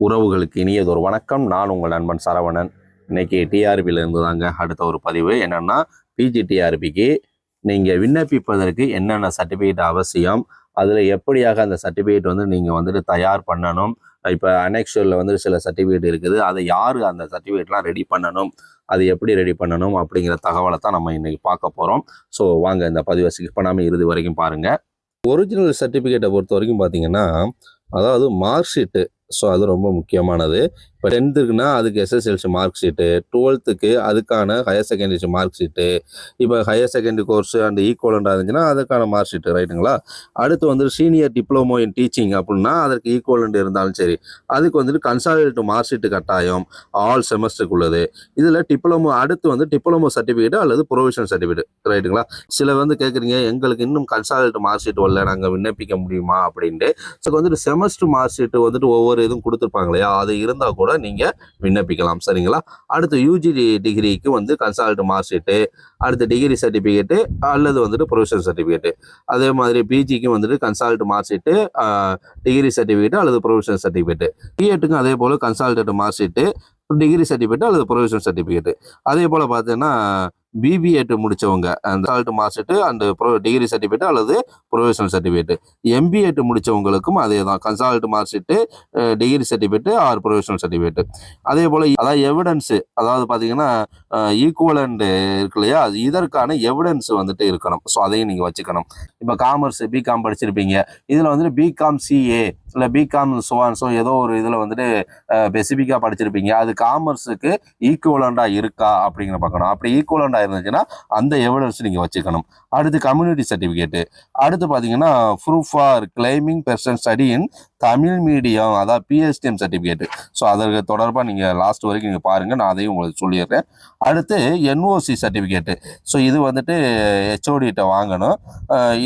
உறவுகளுக்கு இனியதொரு வணக்கம். நான் உங்கள் நண்பன் சரவணன். இன்னைக்கு டிஆர்பியிலேருந்து தாங்க அடுத்த ஒரு பதிவு. என்னென்னா பிஜி டிஆர்பிக்கு நீங்கள் விண்ணப்பிப்பதற்கு என்னென்ன சர்டிஃபிகேட் அவசியம் அதில் எப்படியாக அந்த சர்டிஃபிகேட் வந்து நீங்கள் வந்துட்டு தயார் பண்ணணும் இப்போ அனெக்ஷரில் வந்து சில சர்டிஃபிகேட் இருக்குது அதை யார் அந்த சர்டிஃபிகேட்லாம் ரெடி பண்ணணும் அது எப்படி ரெடி பண்ணணும் அப்படிங்கிற தகவலை தான் நம்ம இன்றைக்கி பார்க்க போகிறோம் ஸோ வாங்க இந்த பதிவை ஸ்கிப் பண்ணாமல் இறுதி வரைக்கும் பாருங்கள் ஒரிஜினல் சர்டிஃபிகேட்டை பொறுத்த வரைக்கும் பார்த்தீங்கன்னா அதாவது மார்க் ஷீட்டு ஸோ அது ரொம்ப முக்கியமானது. இப்போ டென்த்துக்குன்னா அதுக்கு எஸ்எஸ்எல்சி மார்க் ஷீட்டு டுவெல்த்துக்கு அதுக்கான ஹையர் செகண்டரி மார்க் ஷீட்டு இப்போ ஹையர் செகண்டரி கோர்ஸ் அண்ட் ஈக்குவலண்டாக இருந்துச்சுன்னா அதுக்கான மார்க் ஷீட்டு ரைட்டுங்களா அடுத்து வந்து சீனியர் டிப்ளமோ இன் டீச்சிங் அப்படின்னா அதற்கு ஈக்குவலண்ட் இருந்தாலும் சரி அதுக்கு வந்துட்டு கன்சால்ட் மார்க் ஷீட்டு கட்டாயம் ஆல் செமஸ்டருக்கு உள்ளது இதில் டிப்ளமோ அடுத்து வந்து டிப்ளமோ சர்டிஃபிகேட் அல்லது ப்ரொவிஷன் சர்டிஃபிகேட் ரைட்டுங்களா சில வந்து கேட்குறீங்க எங்களுக்கு இன்னும் கன்சால்ட் மார்க் ஷீட் வரல நாங்கள் விண்ணப்பிக்க முடியுமா? அப்படின்ட்டு. ஸோ வந்துட்டு செமஸ்டர் மார்க் ஷீட்டு வந்துட்டு ஒவ்வொரு இதுவும் கொடுத்துருப்பாங்க இல்லையா? அது இருந்தால் கூட நீங்கள் விண்ணப்பிக்கலாம். சரிங்களா? அடுத்து யூஜி டிகிரிக்கு வந்து கன்சல்ட் மார்க் ஷீட்டு அடுத்து டிகிரி சர்டிஃபிகேட்டு அல்லது வந்துட்டு ப்ரொவிஷன் சர்டிஃபிகேட்டு அதே மாதிரி பிஜிக்கு வந்துட்டு consolidated mark sheet degree certificate அல்லது ப்ரொவிஷன் சர்டிஃபிகேட்டு பிஎட்டுக்கும் அதே போல் consolidated mark sheet degree certificate அல்லது ப்ரொவிஷன் சர்டிஃபிகேட் அதே போல் பார்த்தீங்கன்னா பிபிஏட்டு முடிச்சவங்க. அந்த சால்ட் மாஸ்டர்ட்டு அண்ட் ப்ரோ டிகிரி சர்டிஃபிகேட் அல்லது ப்ரொஃபஷனல் சர்டிஃபிகேட் எம்பிஏட்டு முடிச்சவங்களுக்கும் அதே தான் consolidated mark sheet degree certificate or professional certificate அதே போல் அதாவது எவிடன்ஸு அதாவது பார்த்தீங்கன்னா ஈக்குவலண்ட் இருக்கு இல்லையா? அது இதற்கான எவிடன்ஸ் வந்துட்டு இருக்கணும். ஸோ அதையும் நீங்கள் வச்சுக்கணும். இப்போ காமர்ஸ் பிகாம் படிச்சிருப்பீங்க. இதில் வந்துட்டு பிகாம் சிஏ இல்லை பிகாம் சோவான் ஸோ ஏதோ ஒரு இதில் வந்துட்டு ஸ்பெசிஃபிக்காக படிச்சிருப்பீங்க. அது காமர்ஸுக்கு ஈக்குவலண்டாக இருக்கா அப்படிங்கிற பார்க்கணும். அப்படி ஈக்குவலண்டாக இருந்துச்சுன்னா அந்த எவிடன்ஸ் நீங்கள் வச்சுக்கணும். அடுத்து கம்யூனிட்டி சர்டிஃபிகேட்டு அடுத்து பார்த்தீங்கன்னா proof for claiming person study in Tamil medium அதாவது பிஎஸ்டிஎம் சர்டிஃபிகேட்டு ஸோ அதற்கு தொடர்பாக நீங்கள் லாஸ்ட் வரைக்கும் நீங்கள் பாருங்கள் நான் அதையும் உங்களுக்கு சொல்லிடுறேன். அடுத்து என்ஓசி சர்டிஃபிகேட்டு ஸோ இது வந்துட்டு ஹெச்ஓடிகிட்ட வாங்கணும்.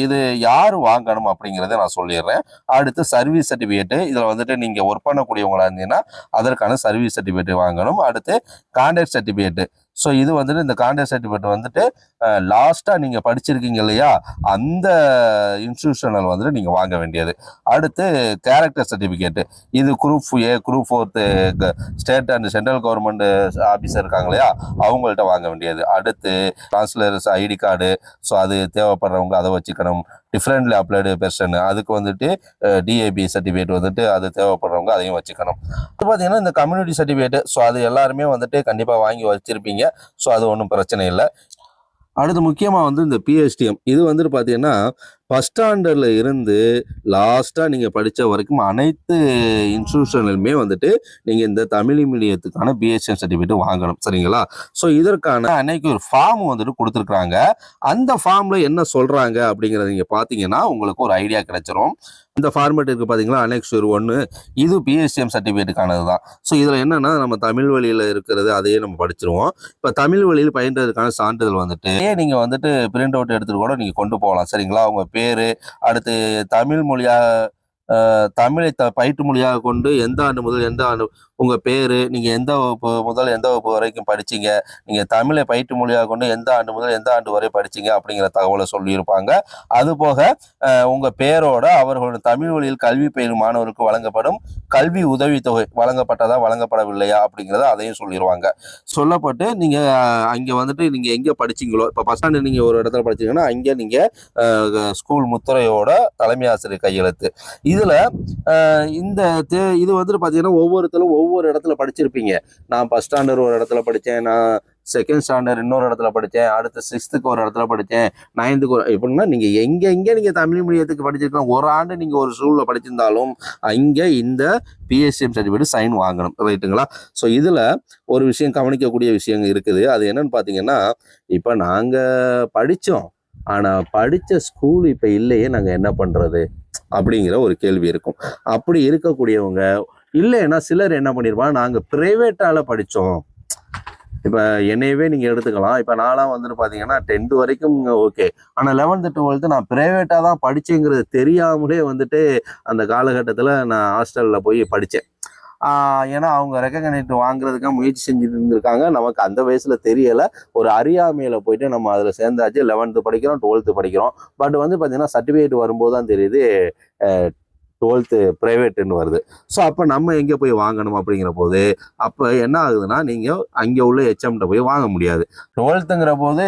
இது யார் வாங்கணும் அப்படிங்கிறத நான் சொல்லிடுறேன். அடுத்து சர்வீஸ் சர்டிஃபிகேட்டு இதில் வந்துட்டு நீங்கள் ஒர்க் பண்ணக்கூடியவங்களா இருந்தீங்கன்னா அதற்கான சர்வீஸ் சர்டிஃபிகேட் வாங்கணும். அடுத்து கான்டாக்ட் சர்டிஃபிகேட்டு ஸோ இது வந்துட்டு இந்த கான்டாக்ட் சர்டிஃபிகேட் வந்துட்டு லாஸ்ட்டாக நீங்கள் படிச்சிருக்கீங்க இல்லையா அந்த இன்ஸ்டியூஷனில் வந்துட்டு நீங்கள் வாங்க வேண்டியது. அடுத்து கேரக்டர் சர்டிஃபிகேட்டு இது group A group fourth state and central government officer இருக்காங்க இல்லையா அவங்கள்ட்ட வாங்க வேண்டியது. அடுத்து டிரான்ஸ்லர்ஸ் ஐடி கார்டு ஸோ அது தேவைப்படுறவங்க அதை வச்சுக்கணும். டிஃப்ரெண்ட்லி அப்ளைடு பெர்சன் அதுக்கு வந்துட்டு டிஏபி சர்டிஃபிகேட் வந்துட்டு அது தேவைப்படுறவங்க அதையும் வச்சுக்கணும். இப்போ பார்த்தீங்கன்னா இந்த கம்யூனிட்டி சர்டிஃபிகேட் ஸோ அது எல்லாருமே வந்துட்டு கண்டிப்பாக வாங்கி வச்சிருப்பீங்க. ஸோ அது ஒன்றும் பிரச்சனை இல்லை. அடுத்து முக்கியமாக வந்து இந்த பிஹெச்டிஎம் இது வந்துட்டு பார்த்தீங்கன்னா ஃபஸ்ட் ஸ்டாண்டர்டில் இருந்து லாஸ்ட்டாக நீங்கள் படித்த வரைக்கும் அனைத்து இன்ஸ்டியூஷன்லையுமே வந்துட்டு நீங்கள் இந்த தமிழ் மீடியத்துக்கான பிஹெச்எம் சர்டிஃபிகேட் வாங்கணும். சரிங்களா? ஸோ இதற்கான அன்னைக்கு ஒரு ஃபார்ம் வந்துட்டு கொடுத்துருக்குறாங்க. அந்த ஃபார்மில் என்ன சொல்கிறாங்க அப்படிங்கிறத நீங்கள் பார்த்தீங்கன்னா உங்களுக்கு ஒரு ஐடியா கிடைச்சிரும். இந்த ஃபார்மேட் இருக்குது பார்த்தீங்களா அனெக்ஷர் ஒன்று இது பிஎஸ்சிஎம் சர்டிஃபிகேட்டுக்கானது தான். ஸோ இதில் என்னென்னா நம்ம தமிழ் வழியில் இருக்கிறது அதையே நம்ம படிச்சிருவோம். இப்போ தமிழ் வழியில் பயின்றதுக்கான சான்றிதழ் வந்துட்டு நீங்கள் வந்துட்டு பிரிண்ட் அவுட் எடுத்துகிட்டு கூட நீங்கள் கொண்டு போகலாம். சரிங்களா? உங்கள் பேர் அடுத்து தமிழ் மொழியாக தமிழை த பயிற்று மொழியாக கொண்டு எந்த ஆண்டு முதல் எந்த ஆண்டு உங்கள் பேர் நீங்கள் எந்த வகுப்பு முதல் எந்த வகுப்பு வரைக்கும் படிச்சீங்க? நீங்கள் தமிழை பயிற்று மொழியாக கொண்டு எந்த ஆண்டு முதல் எந்த ஆண்டு வரை படிச்சீங்க? அப்படிங்கிற தகவலை சொல்லியிருப்பாங்க. அதுபோக உங்கள் பேரோட அவர்களோட தமிழ் வழியில் கல்வி பயிலும் மாணவருக்கு வழங்கப்படும் கல்வி உதவித்தொகை வழங்கப்பட்டதா வழங்கப்படவில்லையா? அப்படிங்கிறத அதையும் சொல்லிடுவாங்க சொல்லப்பட்டு நீங்கள் அங்கே வந்துட்டு நீங்கள் எங்கே படிச்சீங்களோ இப்போ பஸ் ஸ்டாண்டு நீங்கள் ஒரு இடத்துல படிச்சீங்கன்னா அங்கே நீங்கள் ஸ்கூல் முத்துறையோட தலைமை ஆசிரியர் கையெழுத்து. இதில் இந்த தே- இது வந்துட்டு பார்த்தீங்கன்னா ஒவ்வொருத்தரும் ஒவ்வொரு இடத்துல படிச்சிருப்பீங்க. நான் ஃபஸ்ட் ஸ்டாண்டர்ட் ஒரு இடத்துல படித்தேன் நான் செகண்ட் ஸ்டாண்டர்ட் இன்னொரு இடத்துல படித்தேன் அடுத்து சிக்ஸ்த்துக்கு ஒரு இடத்துல படித்தேன் நைன்த்துக்கு ஒரு எப்படின்னா நீங்கள் எங்கே எங்கே நீங்கள் தமிழ் மீடியத்துக்கு படிச்சிருக்கலாம் ஒரு ஆண்டு நீங்கள் ஒரு ஸ்கூலில் படிச்சிருந்தாலும் அங்கே இந்த பிஎஸ்சிஎம் சர்டிஃபிகேட் சைன் வாங்கணும். ரைட்டுங்களா ஸோ இதில் ஒரு விஷயம் கவனிக்கக்கூடிய விஷயம் இருக்குது. அது என்னன்னு பார்த்தீங்கன்னா இப்போ நாங்கள் படித்தோம் ஆனால் படித்த ஸ்கூல் இப்போ இல்லையே நாங்கள் என்ன பண்ணுறது அப்படிங்கிற ஒரு கேள்வி இருக்கும். அப்படி இருக்கக்கூடியவங்க இல்லைன்னா சிலர் என்ன பண்ணிருப்பாங்க நாங்கள் ப்ரைவேட்டால் படித்தோம் இப்போ என்னையவே நீங்கள் எடுத்துக்கலாம். இப்போ நான்லாம் வந்துட்டு பார்த்தீங்கன்னா டென்த்து வரைக்கும் ஓகே ஆனால் லெவன்த்து டுவெல்த்து நான் ப்ரைவேட்டாக தான் படித்தேங்கிறது தெரியாமலே வந்துட்டு அந்த காலகட்டத்தில் நான் ஹாஸ்டலில் போய் படித்தேன் ஏன்னா அவங்க ரெக்கக்னைட் வாங்குறதுக்காக முயற்சி செஞ்சுட்டு இருந்திருக்காங்க. நமக்கு அந்த வயசில் தெரியலை. ஒரு அறியாமையில் போயிட்டு நம்ம அதில் சேர்ந்தாச்சு. லெவன்த்து படிக்கிறோம் டுவெல்த்து படிக்கிறோம். பட் வந்து பார்த்தீங்கன்னா சர்டிஃபிகேட் வரும்போது தான் தெரியுது டுவெல்த்து ப்ரைவேட்டுன்னு வருது. ஸோ அப்போ நம்ம எங்கே போய் வாங்கணும் அப்படிங்கிற போது அப்போ என்ன ஆகுதுன்னா நீங்கள் அங்கே உள்ள ஹெச்எம்கிட்ட போய் வாங்க முடியாது. டுவெல்த்துங்கிற போது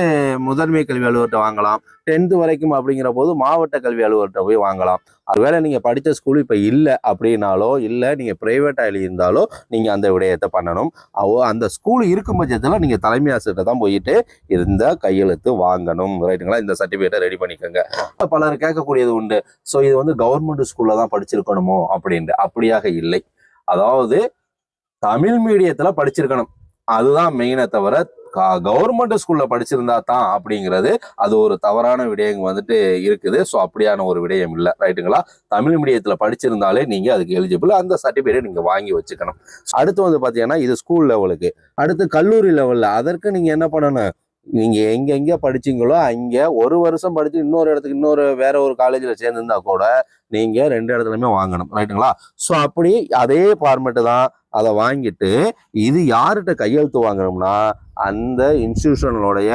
முதன்மை கல்வி அலுவலர்கிட்ட வாங்கலாம். டென்த்து வரைக்கும் அப்படிங்கிற போது மாவட்ட கல்வி அலுவலர்கிட்ட போய் வாங்கலாம். அதுவேளை நீங்கள் படித்த ஸ்கூல் இப்போ இல்லை அப்படின்னாலோ இல்லை நீங்கள் ப்ரைவேட்டாக எழுதியிருந்தாலோ நீங்கள் அந்த விடயத்தை பண்ணணும். அவ அந்த ஸ்கூல் இருக்கும் பட்சத்தில் நீங்கள் தலைமை ஆசிரியர்கிட்ட தான் போயிட்டு இந்த கையெழுத்து வாங்கணும். ரைட்டுங்களா இந்த சர்டிஃபிகேட்டை ரெடி பண்ணிக்கோங்க. பலர் கேட்கக்கூடியது உண்டு. ஸோ இது வந்து கவர்மெண்ட் ஸ்கூலில் தான் படிச்சிருக்கணுமோ அப்படின்ட்டு. அப்படியாக இல்லை. அதாவது தமிழ் மீடியத்தில் படிச்சிருக்கணும். அதுதான் மெயினை தவிர கவர்மெண்ட் ஸ்கூல்ல படிச்சிருந்தா தான் அப்படிங்கிறது அது ஒரு தவறான விடயம் வந்துட்டு இருக்குது. ஸோ அப்படியான ஒரு விடயம் இல்லை. ரைட்டுங்களா தமிழ் மீடியத்துல படிச்சிருந்தாலே நீங்க அதுக்கு எலிஜிபிள் அந்த சர்டிஃபிகேட் நீங்க வாங்கி வச்சுக்கணும். அடுத்து வந்து பாத்தீங்கன்னா இது ஸ்கூல் லெவலுக்கு அடுத்து கல்லூரி லெவல்ல அதற்கு நீங்க என்ன பண்ணணும்? நீங்கள் எங்கெங்கே படிச்சிங்களோ படிச்சீங்களோ ஒரு வருஷம் படித்து இன்னொரு இடத்துக்கு இன்னொரு வேற ஒரு காலேஜில் சேர்ந்துருந்தா கூட நீங்கள் ரெண்டு இடத்துலையுமே வாங்கணும். ரைட்டுங்களா ஸோ அப்படி அதே ஃபார்மேட்டு தான் அதை வாங்கிட்டு இது யார்கிட்ட கையெழுத்து வாங்கணும்னா அந்த இன்ஸ்டியூஷனோடைய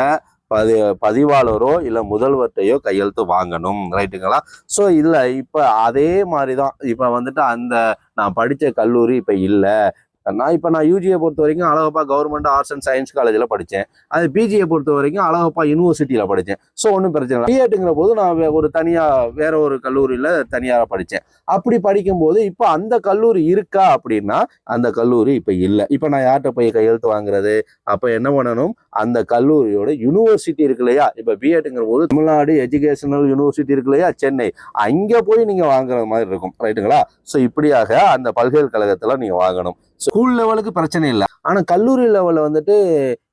பதி பதிவாளரோ இல்லை முதல்வர்கிட்டையோ கையெழுத்து வாங்கணும். ரைட்டுங்களா ஸோ இதில் இப்போ அதே மாதிரி தான். இப்போ வந்துட்டு அந்த நான் படித்த கல்லூரி இப்போ இல்லை. நான் இப்போ நான் யூஜியை பொறுத்த வரைக்கும் Alagappa government arts and science காலேஜில் படித்தேன் அது பிஜியை பொறுத்த வரைக்கும் அழகப்பா யூனிவர்சிட்டியில் படித்தேன் ஸோ ஒன்றும் பிரச்சனை இல்லை. பிஎட்டுங்கிற போது நான் ஒரு தனியாக வேற ஒரு கல்லூரியில் தனியாக படித்தேன் அப்படி படிக்கும்போது இப்போ அந்த கல்லூரி இருக்கா அப்படின்னா அந்த கல்லூரி இப்போ இல்லை. இப்போ நான் யார்கிட்ட போய் கையெழுத்து வாங்குறது? அப்போ என்ன பண்ணணும்? அந்த கல்லூரியோட யூனிவர்சிட்டி இருக்கு இல்லையா இப்போ பிஎட்டுங்கிற போது தமிழ்நாடு எஜுகேஷனல் யூனிவர்சிட்டி இருக்கு இல்லையா சென்னை. அங்கே போய் நீங்கள் வாங்குற மாதிரி இருக்கும். ரைட்டுங்களா ஸோ இப்படியாக அந்த பல்கலைக்கழகத்தில் நீங்கள் வாங்கணும். ஸ்கூல் லெவலுக்கு பிரச்சனை இல்லை. ஆனால் கல்லூரி லெவலில் வந்துட்டு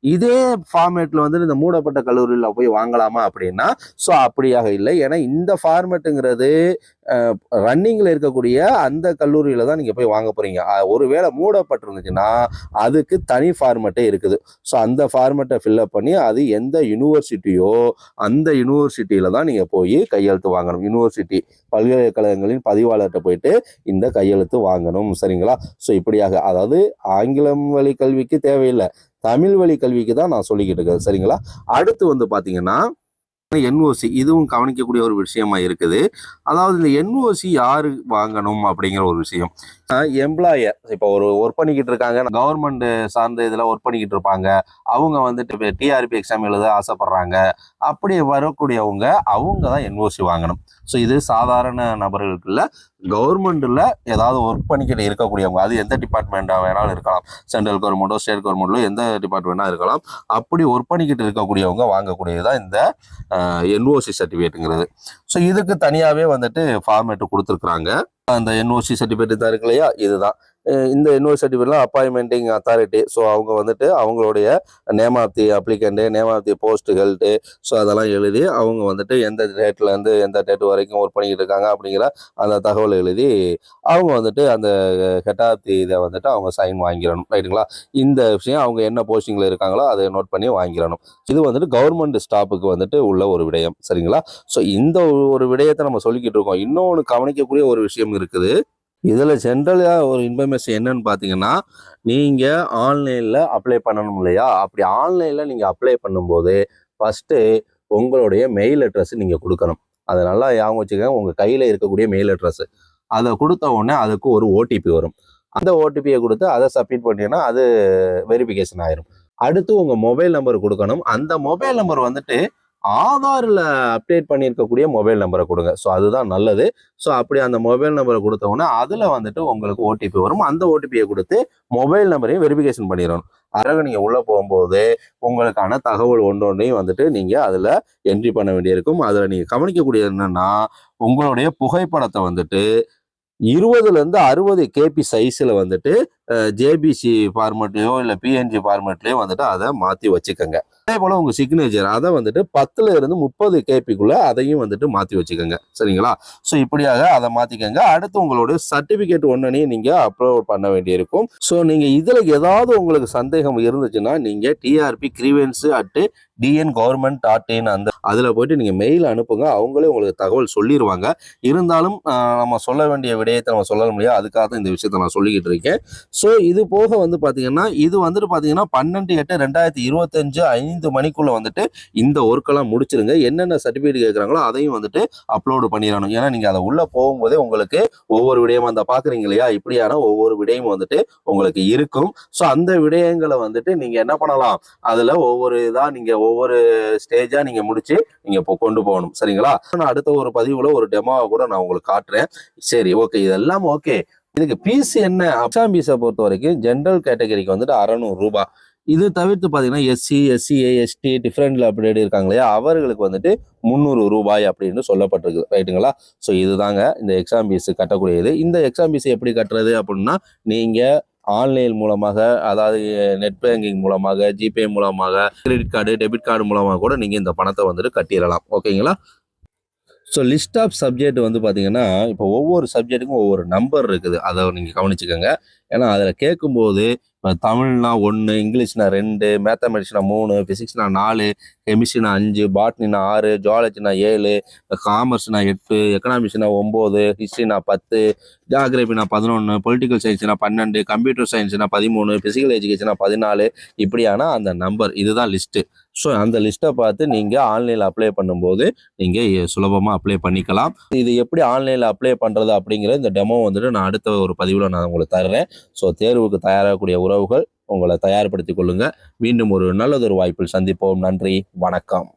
இதே ஃபார்மேட்டில் வந்துட்டு இந்த மூடப்பட்ட கல்லூரியில் போய் வாங்கலாமா அப்படின்னா ஸோ அப்படியாக இல்லை. ஏன்னா இந்த ஃபார்மேட்டுங்கிறது ரன்னிங்கில் இருக்கக்கூடிய அந்த கல்லூரியில் தான் நீங்கள் போய் வாங்க போகிறீங்க ஒருவேளை மூடப்பட்டிருந்துச்சுன்னா அதுக்கு தனி ஃபார்மேட்டே இருக்குது. ஸோ அந்த ஃபார்மேட்டை ஃபில்அப் பண்ணி அது எந்த யூனிவர்சிட்டியோ அந்த யூனிவர்சிட்டியில் தான் நீங்கள் போய் கையெழுத்து வாங்கணும். யூனிவர்சிட்டி பல்கலைக்கழகங்களின் பதிவாளர்கிட்ட போயிட்டு இந்த கையெழுத்து வாங்கணும். சரிங்களா? ஸோ இப்படியாக அதாவது ஆங்கிலம் வழி கல்விக்கு தேவையில்லை. தமிழ் வழி கல்விக்கு தான் நான் சொல்லிக்கிட்டு இருக்கேன் சரிங்களா? அடுத்து வந்து பார்த்தீங்கன்னா என்ஓசி இதுவும் கவனிக்கக்கூடிய ஒரு விஷயமா இருக்குது. அதாவது இந்த என்ஓசி யாரு வாங்கணும் அப்படிங்கிற ஒரு விஷயம். எம்ப்ளாயர் இப்போ ஒரு ஒர்க் பண்ணிக்கிட்டு இருக்காங்க. கவர்மெண்ட் சார்ந்த இதில் ஒர்க் பண்ணிக்கிட்டு இருப்பாங்க. அவங்க வந்துட்டு இப்போ டிஆர்பி எக்ஸாம் எழுத ஆசைப்படுறாங்க. அப்படி வரக்கூடியவங்க அவங்க தான் என்ஓசி வாங்கணும். ஸோ இது சாதாரண நபர்களுக்கு இல்லை கவர்மெண்ட்டில் ஏதாவது ஒர்க் பண்ணிக்கிட்டு இருக்கக்கூடியவங்க அது எந்த டிபார்ட்மெண்ட்டாக வேணாலும் இருக்கலாம். சென்ட்ரல் கவர்மெண்ட்டோ ஸ்டேட் கவர்மெண்ட்டோ எந்த டிபார்ட்மெண்ட்டாக இருக்கலாம். அப்படி ஒர்க் பண்ணிக்கிட்டு இருக்கக்கூடியவங்க வாங்கக்கூடியது தான் இந்த என்ஓசி சர்டிஃபிகேட்டுங்கிறது ஸோ இதுக்கு தனியாகவே வந்துட்டு ஃபார்மேட்டு கொடுத்துருக்குறாங்க. அந்த என்ஓசி சர்டிஃபிகேட் தான் இருக்கு இல்லையா? இதுதான். இந்த என்ஓசி சர்டிஃபிகேட்லாம் அப்பாயின்மெண்டிங் அத்தாரிட்டி ஸோ அவங்க வந்துட்டு அவங்களுடைய name of the applicant name of the போஸ்ட்டுகள்ட்டு so அதெல்லாம் எழுதி அவங்க வந்துட்டு எந்த டேட்லேருந்து எந்த டேட் வரைக்கும் ஒர்க் பண்ணிக்கிட்டு இருக்காங்க அப்படிங்கிற அந்த தகவல் எழுதி அவங்க வந்துட்டு அந்த ஹெட் ஆஃப் தி இதை வந்துட்டு அவங்க சைன் வாங்கிடணும். ரைட்டுங்களா இந்த விஷயம் அவங்க என்ன போஸ்டிங்கில் இருக்காங்களோ அதை நோட் பண்ணி வாங்கிடணும். இது வந்துட்டு கவர்மெண்ட் ஸ்டாஃபுக்கு வந்துட்டு உள்ள ஒரு விடயம். சரிங்களா? ஸோ இந்த ஒரு விடயத்தை நம்ம சொல்லிக்கிட்டு இருக்கோம். இன்னொன்று கவனிக்கக்கூடிய ஒரு விஷயம் இருக்குது. இதில் ஜென்ரலாக ஒரு இன்ஃபர்மேஷன் என்னன்னு பார்த்தீங்கன்னா நீங்கள் ஆன்லைனில் அப்ளை பண்ணணும் இல்லையா? அப்படி ஆன்லைனில் நீங்கள் அப்ளை பண்ணும்போது ஃபஸ்ட்டு உங்களுடைய மெயில் அட்ரஸ் நீங்கள் கொடுக்கணும். அதை நல்லா ஞாபகம் வச்சுக்கோங்க உங்கள் கையில் இருக்கக்கூடிய மெயில் அட்ரஸ் அதை கொடுத்த உடனே அதுக்கு ஒரு ஓடிபி வரும். அந்த ஓடிபியை கொடுத்து அதை சப்மிட் பண்ணிங்கன்னா அது வெரிஃபிகேஷன் ஆயிரும். அடுத்து உங்கள் மொபைல் நம்பர் கொடுக்கணும். அந்த மொபைல் நம்பர் வந்துட்டு ஆதாரில் அப்டேட் பண்ணியிருக்கக்கூடிய மொபைல் நம்பரை கொடுங்க. ஸோ அதுதான் நல்லது. ஸோ அப்படி அந்த மொபைல் நம்பரை கொடுத்தவொன்னே அதில் வந்துட்டு உங்களுக்கு ஓடிபி வரும். அந்த ஓடிபியை கொடுத்து மொபைல் நம்பரையும் வெரிஃபிகேஷன் பண்ணிடணும். அழகு நீங்கள் உள்ளே போகும்போது உங்களுக்கான தகவல் ஒன்று ஒன்றையும் வந்துட்டு நீங்கள் அதில் என்ட்ரி பண்ண வேண்டியிருக்கும். அதில் நீங்கள் கவனிக்கக்கூடியது என்னென்னா உங்களுடைய புகைப்படத்தை வந்துட்டு இருபதுலேருந்து அறுபது கேபி சைஸில் வந்துட்டு ஜேபிசி ஃபார்மேட்லேயோ இல்லை பிஎன்ஜி ஃபார்மேட்லேயோ வந்துட்டு அதை மாற்றி வச்சுக்கோங்க. அதே போல் உங்கள் சிக்னேச்சர் அதை வந்துட்டு பத்தில் இருந்து முப்பது கேபிக்குள்ளே அதையும் வந்துட்டு மாற்றி வச்சுக்கோங்க. சரிங்களா? ஸோ இப்படியாக அதை மாற்றிக்கோங்க அடுத்து உங்களோட சர்டிஃபிகேட் ஒன்றையும் நீங்கள் அப்லோட் பண்ண வேண்டியிருக்கும். ஸோ நீங்கள் இதில் ஏதாவது உங்களுக்கு சந்தேகம் இருந்துச்சுன்னா நீங்கள் TRB grievance at TN government dot in அந்த அதில் போயிட்டு நீங்கள் மெயில் அனுப்புங்க. அவங்களே உங்களுக்கு தகவல் சொல்லிடுவாங்க இருந்தாலும் நம்ம சொல்ல வேண்டிய விடயத்தை நம்ம சொல்ல முடியாது. அதுக்காக தான் இந்த விஷயத்தை நான் சொல்லிக்கிட்டு இருக்கேன். ஸோ இது போக வந்து பார்த்தீங்கன்னா இது வந்துட்டு பார்த்தீங்கன்னா பன்னெண்டு எட்டு ரெண்டாயிரத்தி இருபத்தஞ்சு ஐந்து மணிக்குள்ளே வந்துட்டு இந்த ஒர்க்கெல்லாம் முடிச்சிருங்க. என்னென்ன சர்டிஃபிகேட் கேட்குறாங்களோ அதையும் வந்துட்டு அப்லோடு பண்ணிடணும். ஏன்னா நீங்கள் அதை உள்ளே போகும்போதே உங்களுக்கு ஒவ்வொரு விடயமும் அந்த பார்க்குறீங்க இல்லையா? இப்படியான ஒவ்வொரு விடயமும் வந்துட்டு உங்களுக்கு இருக்கும். ஸோ அந்த விடயங்களை வந்துட்டு நீங்கள் என்ன பண்ணலாம்? அதில் ஒவ்வொரு இதாக நீங்கள் ஒவ்வொரு ஸ்டேஜாக நீங்கள் முடிச்சு நீங்கள் இப்போ கொண்டு போகணும். சரிங்களா? நான் அடுத்த ஒரு பதிவில் ஒரு டெமோவை கூட நான் உங்களுக்கு காட்டுறேன். சரி ஓகே இதெல்லாம் ஓகே இதுக்கு பீஸ் என்ன? அப்சாம் பீஸை பொறுத்த வரைக்கும் ஜென்ரல் கேட்டகரிக்கு வந்துட்டு அறநூறு ரூபாய் இது தவிர்த்து பார்த்தீங்கன்னா எஸ்சி எஸ்சி ஏஎஸ்டி டிஃப்ரெண்ட்ல அப்படி இருக்காங்க இல்லையா? அவர்களுக்கு வந்துட்டு முந்நூறு ரூபாய் அப்படின்னு சொல்லப்பட்டிருக்கு. ரைட்டுங்களா ஸோ இதுதாங்க இந்த எக்ஸாம் ஃபீஸ் கட்டக்கூடியது. இந்த எக்ஸாம் ஃபீஸ் எப்படி கட்டுறது அப்படின்னா நீங்கள் ஆன்லைன் மூலமாக அதாவது நெட் பேங்கிங் மூலமாக ஜிபே மூலமாக கிரெடிட் கார்டு டெபிட் கார்டு மூலமாக கூட நீங்கள் இந்த பணத்தை வந்துட்டு கட்டிடலாம். ஓகேங்களா ஸோ லிஸ்ட் ஆஃப் சப்ஜெக்ட் வந்து பார்த்தீங்கன்னா இப்போ ஒவ்வொரு சப்ஜெக்ட்டுக்கும் ஒவ்வொரு நம்பர் இருக்குது. அதை நீங்கள் கவனிச்சுக்கோங்க. ஏன்னா அதில் கேட்கும்போது இப்போ தமிழ்னா ஒன்று இங்கிலீஷ்னா ரெண்டு மேத்தமெட்டிக்ஸ்னா மூணு ஃபிசிக்ஸ்னா நாலு கெமிஸ்ட்ரினா அஞ்சு பாட்னினா ஆறு ஜுவாலஜினா ஏழு காமர்ஸ்னா எட்டு எக்கனாமிக்ஸ்னா ஒம்பது ஹிஸ்ட்ரினா பத்து ஜியாகிரபினா பதினொன்று பொலிட்டிக்கல் சயின்ஸ்னா பன்னெண்டு கம்ப்யூட்டர் சயின்ஸ்னா பதிமூணு ஃபிசிக்கல் எஜுகேஷனா பதினாலு இப்படியான அந்த நம்பர் இதுதான் லிஸ்ட்டு ஸோ அந்த லிஸ்ட்டை பார்த்து நீங்கள் ஆன்லைனில் அப்ளை பண்ணும்போது நீங்கள் சுலபமாக அப்ளை பண்ணிக்கலாம். இது எப்படி ஆன்லைனில் அப்ளை பண்ணுறது அப்படிங்கிற இந்த டெமோ வந்துட்டு நான் அடுத்த ஒரு பதிவில் நான் உங்களுக்கு தர்றேன். ஸோ தேர்வுக்கு தயாராகக்கூடிய உறவுகள் உங்களை தயார்படுத்திக் கொள்ளுங்கள் மீண்டும் ஒரு நல்லதொரு வாய்ப்பில் சந்திப்போம். நன்றி. வணக்கம்.